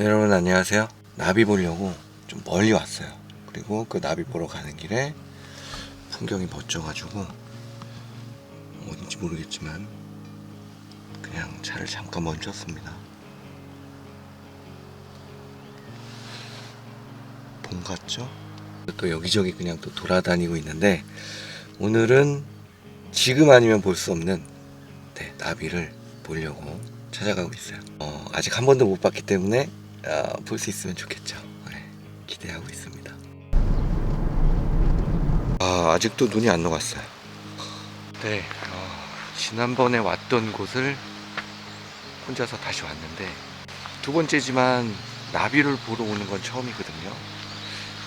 네, 여러분 안녕하세요. 나비 보려고 좀 멀리 왔어요. 그리고 그 나비 보러 가는 길에 풍경이 멋져가지고 어딘지 모르겠지만 그냥 차를 잠깐 멈췄습니다. 봄 같죠? 또 여기저기 그냥 또 돌아다니고 있는데 오늘은 지금 아니면 볼 수 없는 네, 나비를 보려고 찾아가고 있어요. 어, 아직 한 번도 못 봤기 때문에 어, 볼수 있으면 좋겠죠. 네, 기대하고 있습니다. 아, 아직도 눈이 안 녹았어요. 네, 어, 지난번에 왔던 곳을 혼자서 다시 왔는데 두 번째지만 나비를 보러 오는 건 처음이거든요.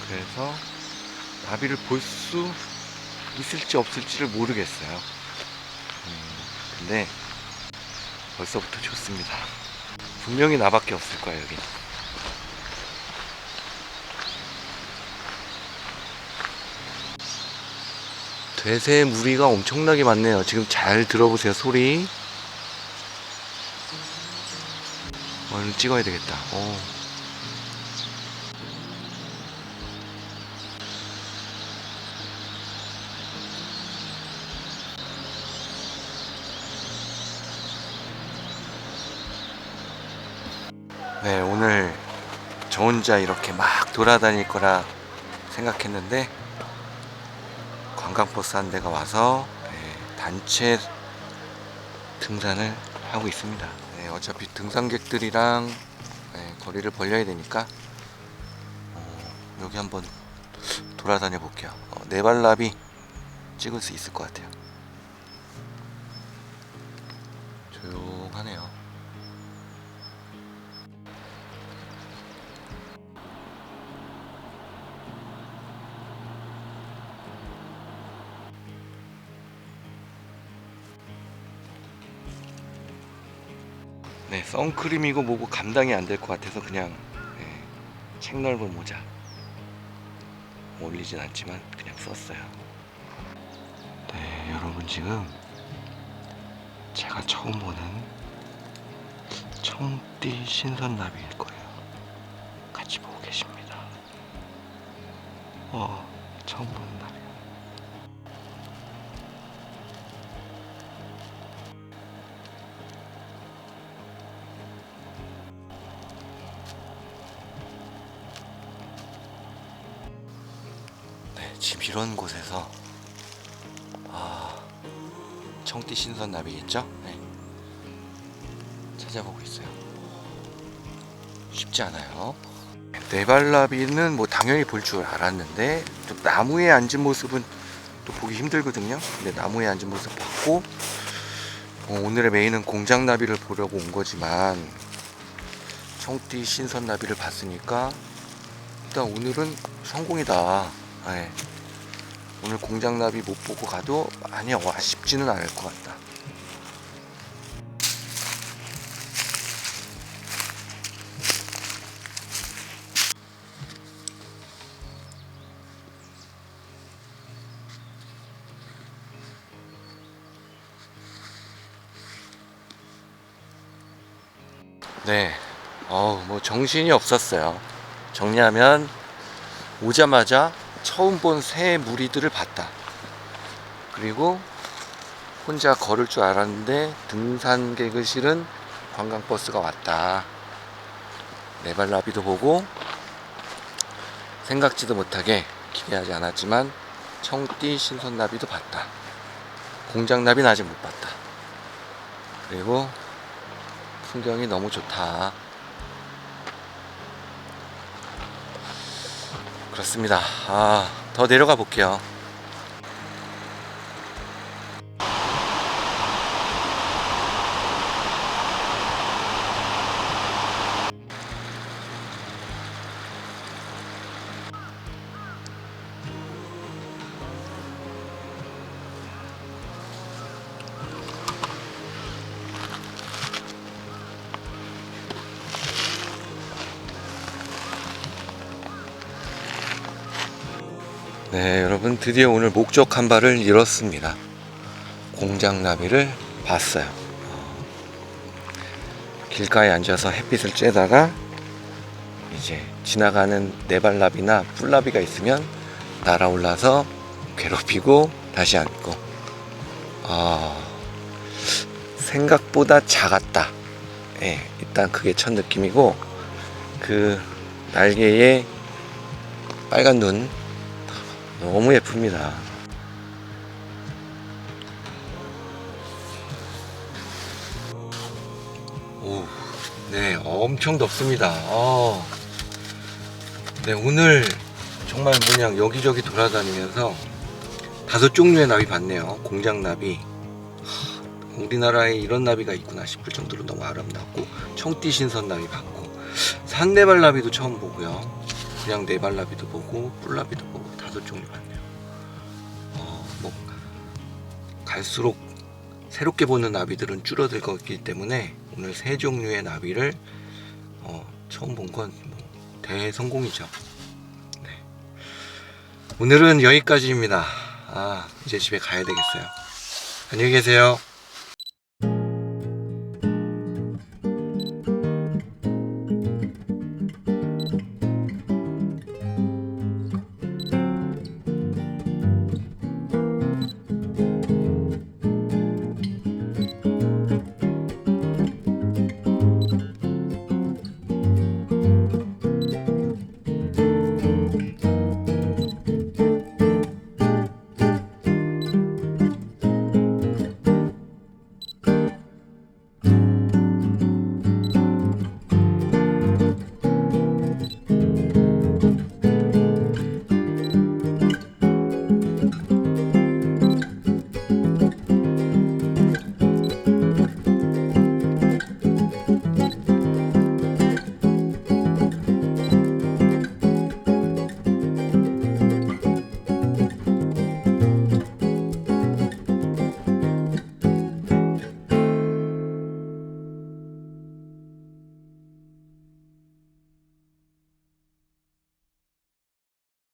그래서 나비를 볼 수 있을지 없을지를 모르겠어요. 음, 근데 벌써부터 좋습니다. 분명히 나밖에 없을 거야 여기. 되새 무리가 엄청나게 많네요. 지금 잘 들어보세요 소리. 얼른 찍어야 되겠다. 오. 네, 오늘 저 혼자 이렇게 막 돌아다닐 거라 생각했는데 관광버스 한 대가 와서 네, 단체 등산을 하고 있습니다. 네, 어차피 등산객들이랑 네, 거리를 벌려야 되니까 어, 여기 한번 돌아다녀 볼게요. 어, 네발나비 찍을 수 있을 것 같아요. 조용하네요. 네, 선크림이고 뭐고 감당이 안 될 것 같아서 그냥 네, 책 넓은 모자 어울리진 않지만 그냥 썼어요. 네, 여러분 지금 제가 처음 보는 청띠 신선나비일 거예요. 같이 보고 계십니다. 어, 처음 보는 나 지금 이런 곳에서 아 청띠 신선 나비겠죠? 네. 찾아보고 있어요. 쉽지 않아요. 네발나비는 뭐 당연히 볼 줄 알았는데 좀 나무에 앉은 모습은 또 보기 힘들거든요. 근데 나무에 앉은 모습 봤고 어, 오늘의 메인은 공장나비를 보려고 온 거지만 청띠 신선나비를 봤으니까 일단 오늘은 성공이다. 네. 오늘 공장나비 못 보고 가도 많이 아쉽지는 않을 것 같다. 네, 어우 뭐 정신이 없었어요. 정리하면 오자마자 처음 본 새 무리들을 봤다. 그리고 혼자 걸을 줄 알았는데 등산객을 실은 관광버스가 왔다. 네발나비도 보고 생각지도 못하게 기대하지 않았지만 청띠 신선나비도 봤다. 공장나비는 아직 못 봤다. 그리고 풍경이 너무 좋다. 그렇습니다. 아, 더 내려가 볼게요. 네, 여러분 드디어 오늘 목적 한 발을 잃었습니다. 공장나비를 봤어요. 어, 길가에 앉아서 햇빛을 쬐다가 이제 지나가는 네발나비나 뿔나비가 있으면 날아올라서 괴롭히고 다시 앉고 아 생각보다 작았다 예 일단 그게 첫 느낌이고 그 날개에 빨간 눈 너무 예쁩니다 오, 네, 엄청 덥습니다. 어, 네, 오늘 정말 그냥 여기저기 돌아다니면서 다섯 종류의 나비 봤네요. 공장 나비. 하, 우리나라에 이런 나비가 있구나 싶을 정도로 너무 아름답고 청띠 신선 나비 봤고 산네발 나비도 처음 보고요. 그냥 네발 나비도 보고 뿔 나비도 보고 다섯 종류 봤네요. 어, 뭐 갈수록 새롭게 보는 나비들은 줄어들 거기 때문에 오늘 세 종류의 나비를 어, 처음 본 건 뭐 대성공이죠. 네. 오늘은 여기까지입니다. 아, 이제 집에 가야 되겠어요. 안녕히 계세요.